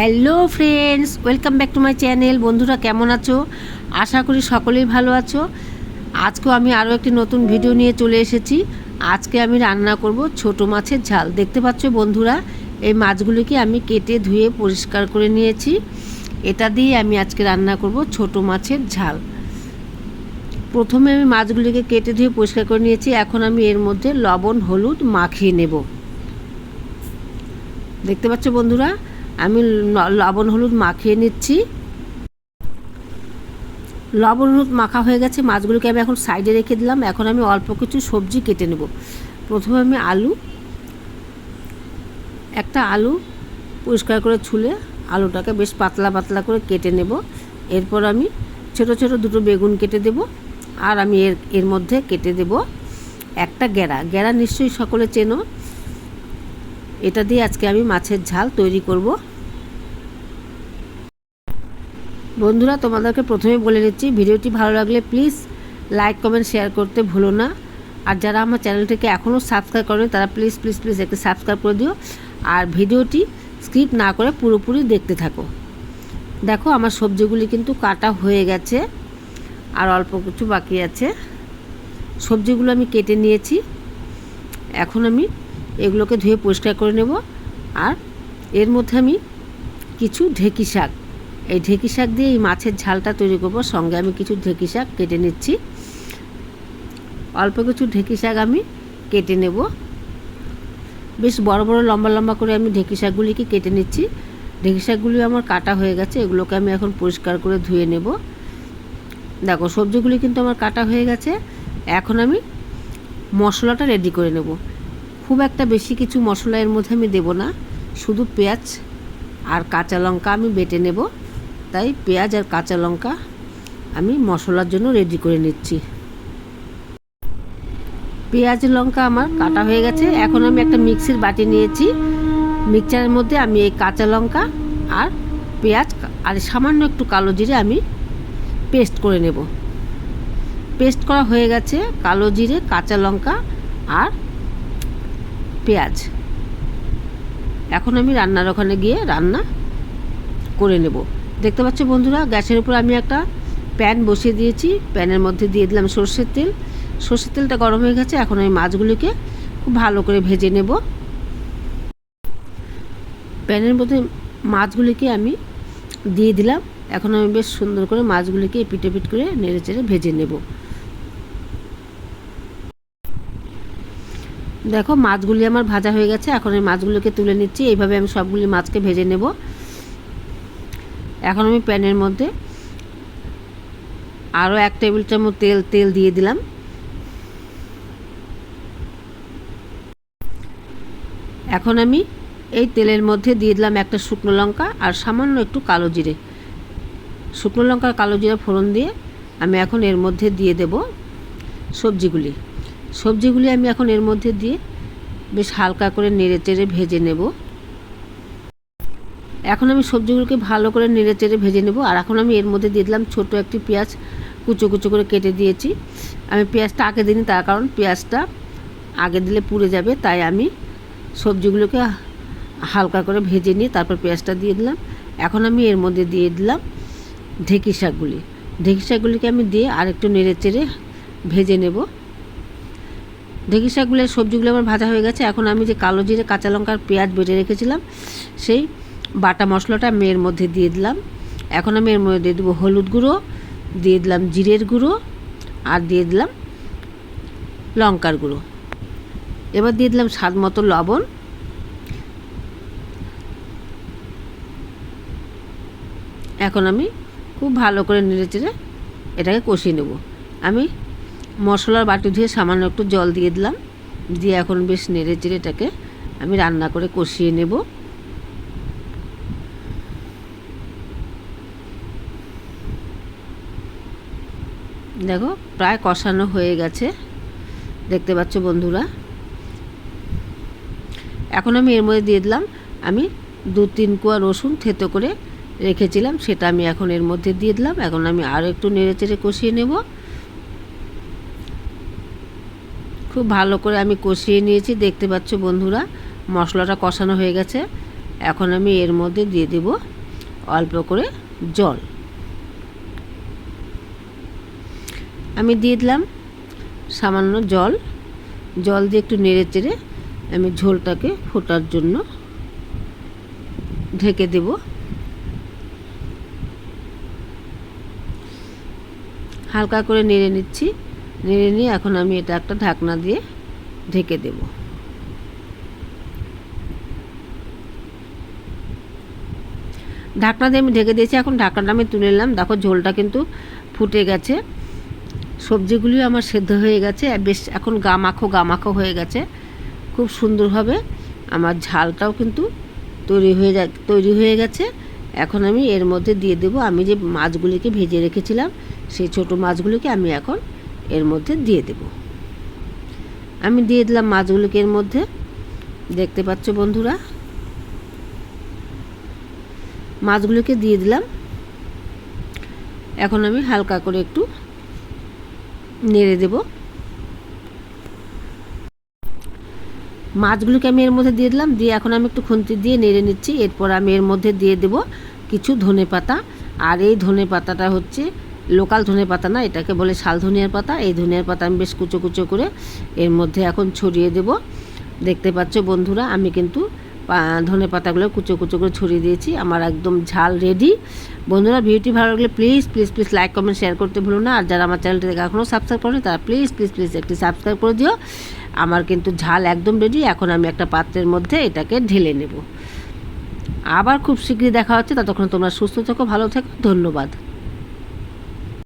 Hello friends, welcome back to my channel. বন্ধুরা, কেমন আছো? আশা করি সকলেই ভালো আছো। আজকেও আমি আরও একটি নতুন ভিডিও নিয়ে চলে এসেছি। আজকে আমি রান্না করব ছোট মাছের ঝাল। দেখতে পাচ্ছ বন্ধুরা, এই মাছগুলিকে আমি কেটে ধুয়ে পরিষ্কার করে নিয়েছি। এটা দিয়ে আমি আজকে রান্না করব ছোট মাছের ঝাল। প্রথমে আমি মাছগুলিকে কেটে ধুয়ে পরিষ্কার করে নিয়েছি। এখন আমি এর মধ্যে লবণ, হলুদ মাখিয়ে নেব। দেখতে পাচ্ছ বন্ধুরা আমি লবণ হলুদ মাখিয়ে নিচ্ছি। লবণ হলুদ মাখা হয়ে গেছে, মাছগুলোকে আমি এখন সাইডে রেখে দিলাম। এখন আমি অল্প কিছু সবজি কেটে নেব। প্রথমে আমি আলু, একটা আলু পরিষ্কার করে ছুলে আলুটাকে বেশ পাতলা পাতলা করে কেটে নেব। এরপর আমি ছোট ছোট দুটো বেগুন কেটে দেব আর আমি এর এর মধ্যে কেটে দেব একটা গেরা গেরা নিশ্চয়ই সকলে চেনো। এটা দিয়ে আজকে আমি মাছের ঝাল তৈরি করব। বন্ধুরা, তোমাদেরকে প্রথমে বলে নিচ্ছি ভিডিওটি ভালো লাগলে প্লিজ লাইক কমেন্ট শেয়ার করতে ভুলো না। আর যারা আমার চ্যানেলটিকে এখনও সাবস্ক্রাইব করেনি, তারা প্লিজ প্লিজ প্লিজ একটু সাবস্ক্রাইব করে দিও। আর ভিডিওটি স্কিপ না করে পুরোপুরি দেখতে থাকো। দেখো, আমার সবজিগুলি কিন্তু কাটা হয়ে গেছে, আর অল্প কিছু বাকি আছে। সবজিগুলো আমি কেটে নিয়েছি। এখন আমি এগুলোকে ধুয়ে পরিষ্কার করে নেব। আর এর মধ্যে আমি কিছু ঢেকি শাক। এই ঢেকি শাক দিয়ে এই মাছের ঝালটা তৈরি করব। সঙ্গে আমি কিছু ঢেকি শাক কেটে নিচ্ছি। অল্প কিছু ঢেকি শাক আমি কেটে নেব। বেশ বড় বড়, লম্বা লম্বা করে আমি ঢেকি শাকগুলিকে কেটে নিচ্ছি। ঢেকি শাকগুলি আমার কাটা হয়ে গেছে, এগুলোকে আমি এখন পরিষ্কার করে ধুয়ে নেব। দেখো, সবজিগুলি কিন্তু আমার কাটা হয়ে গেছে। এখন আমি মশলাটা রেডি করে নেব। খুব একটা বেশি কিছু মশলা এর মধ্যে আমি দেব না। শুধু পেঁয়াজ আর কাঁচা লঙ্কা আমি বেটে নেব। তাই পেঁয়াজ আর কাঁচা লঙ্কা আমি মশলার জন্য রেডি করে নিচ্ছি। পেঁয়াজ, লঙ্কা আমার কাটা হয়ে গেছে। এখন আমি একটা মিক্সির বাটি নিয়েছি। মিক্সচারের মধ্যে আমি এই কাঁচা লঙ্কা আর পেঁয়াজ আর সামান্য একটু কালো জিরে আমি পেস্ট করে নেব। পেস্ট করা হয়ে গেছে কালো জিরে, কাঁচা লঙ্কা আর পেঁয়াজ। এখন আমি রান্নার ওখানে গিয়ে রান্না করে নেব। দেখতে পাচ্ছ বন্ধুরা, গ্যাসের উপর আমি একটা প্যান বসিয়ে দিয়েছি। প্যানের মধ্যে দিয়ে দিলাম সর্ষের তেল। সর্ষের তেলটা গরম হয়ে গেছে, এখন আমি মাছগুলিকে খুব ভালো করে ভেজে নেব। প্যানের মধ্যে মাছগুলিকে আমি দিয়ে দিলাম। এখন আমি বেশ সুন্দর করে মাছগুলিকে পিটে পিট করে নেড়ে চেড়ে ভেজে নেব। দেখো, মাছগুলি আমার ভাজা হয়ে গেছে, এখন এই মাছগুলোকে তুলে নিচ্ছি। এইভাবে আমি সবগুলি মাছকে ভেজে নেব। এখন আমি প্যানের মধ্যে আরও এক টেবিল চামচ তেল তেল দিয়ে দিলাম। এখন আমি এই তেলের মধ্যে দিয়ে দিলাম একটা শুকনো লঙ্কা আর সামান্য একটু কালো জিরে। শুকনো লঙ্কা, কালো জিরে ফোড়ন দিয়ে আমি এখন এর মধ্যে দিয়ে দেব সবজিগুলি। সবজিগুলি আমি এখন এর মধ্যে দিয়ে বেশ হালকা করে নেড়ে চেড়ে ভেজে নেব। এখন আমি সবজিগুলোকে ভালো করে নেড়ে চেড়ে ভেজে নেব। আর এখন আমি এর মধ্যে দিয়ে দিলাম ছোটো একটি পেঁয়াজ কুচো কুচো করে কেটে দিয়েছি। আমি পেঁয়াজটা আগে দিইনি, তার কারণ পেঁয়াজটা আগে দিলে পুড়ে যাবে, তাই আমি সবজিগুলোকে হালকা করে ভেজে নিয়ে তারপর পেঁয়াজটা দিয়ে দিলাম। এখন আমি এর মধ্যে দিয়ে দিলাম ঢেঁকি শাকগুলি। ঢেঁকি শাকগুলিকে আমি দিয়ে আরেকটু নেড়ে চেড়ে ভেজে নেব। ঢেঁকি শাকগুলো, সবজিগুলো আমার ভাজা হয়ে গেছে। এখন আমি যে কালো জিরে, কাঁচা লঙ্কা আর পেঁয়াজ বেটে রেখেছিলাম, সেই বাটা মশলাটা আমি এর মধ্যে দিয়ে দিলাম। এখন আমি এর মধ্যে দিয়ে দেবো হলুদ গুঁড়ো, দিয়ে দিলাম জিরের গুঁড়ো, আর দিয়ে দিলাম লঙ্কার গুঁড়ো। এবার দিয়ে দিলাম স্বাদ মতো লবণ। এখন আমি খুব ভালো করে নেড়ে চেড়ে এটাকে কষিয়ে নেব। আমি মশলার বাটি ধুয়ে সামান্য একটু জল দিয়ে দিলাম। দিয়ে এখন বেশ নেড়ে চেড়ে এটাকে আমি রান্না করে কষিয়ে নেব। দেখো, প্রায় কষানো হয়ে গেছে। দেখতে পাচ্ছ বন্ধুরা? এখন আমি এর মধ্যে দিয়ে দিলাম, আমি দু তিন কোয়া রসুন থেতো করে রেখেছিলাম, সেটা আমি এখন এর মধ্যে দিয়ে দিলাম। এখন আমি আরও একটু নেড়ে চেড়ে কষিয়ে নেব। খুব ভালো করে আমি কষিয়ে নিয়েছি, দেখতে পাচ্ছ বন্ধুরা? মশলাটা কষানো হয়ে গেছে। এখন আমি এর মধ্যে দিয়ে দেব অল্প করে জল। আমি দিয়ে দিলাম সামান্য জল। জল দিয়ে একটু নেড়ে চেড়ে আমি ঝোলটাকে ফোটার জন্য ঢেকে দেব। হালকা করে নেড়ে নিচ্ছি। নেড়ে নিয়ে এখন আমি এটা একটা ঢাকনা দিয়ে ঢেকে দেব। ঢাকনা দিয়ে আমি ঢেকে দিয়েছি। এখন ঢাকনাটা আমি তুলে নিলাম। দেখো ঝোলটা কিন্তু ফুটে গেছে। সবজিগুলিও আমার সেদ্ধ হয়ে গেছে। বেশ এখন গামাখো গামাখো হয়ে গেছে। খুব সুন্দরভাবে আমার ঝালটাও কিন্তু তৈরি হয়ে যা তৈরি হয়ে গেছে। এখন আমি এর মধ্যে দিয়ে দেব। আমি যে মাছগুলিকে ভেজে রেখেছিলাম, সেই ছোট মাছগুলিকে আমি এখন এর মধ্যে দিয়ে দেব। আমি দিয়ে দিলাম মাছগুলিকে এর মধ্যে। দেখতে পাচ্ছ বন্ধুরা? মাছগুলিকে দিয়ে দিলাম। এখন আমি হালকা করে একটু নেড়ে দেব। মাছগুলোকে আমি এর মধ্যে দিয়ে দিলাম। দিয়ে এখন আমি একটু খুন্তি দিয়ে নেড়ে নিচ্ছি। এরপর আমি এর মধ্যে দিয়ে দেব কিছু ধনে পাতা। আর এই ধনে পাতাটা হচ্ছে লোকাল ধনে পাতা না, এটাকে বলে শাল ধনিয়ার পাতা। এই ধনিয়ার পাতা আমি বেশ কুচো কুচো করে এর মধ্যে এখন ছড়িয়ে দেব। দেখতে পাচ্ছ বন্ধুরা, আমি কিন্তু ধনে পাতাগুলো কুচো কুচো করে ছড়িয়ে দিয়েছি। আমার একদম ঝাল রেডি বন্ধুরা, ভিডিওটি ভালো লাগলে please please please like comment share করতে ভুলো না। আর যারা আমার চ্যানেলটি দেখে এখনও সাবস্ক্রাইব করেনি, তারা প্লিজ প্লিজ প্লিজ একটি সাবস্ক্রাইব করে দিও। আমার কিন্তু ঝাল একদম রেডি এখন আমি একটা পাত্রের মধ্যে এটাকে ঢেলে নেব। আবার খুব শীঘ্রই দেখা হচ্ছে। ততক্ষণ তোমরা সুস্থ থাকো, ভালো থাকো। ধন্যবাদ।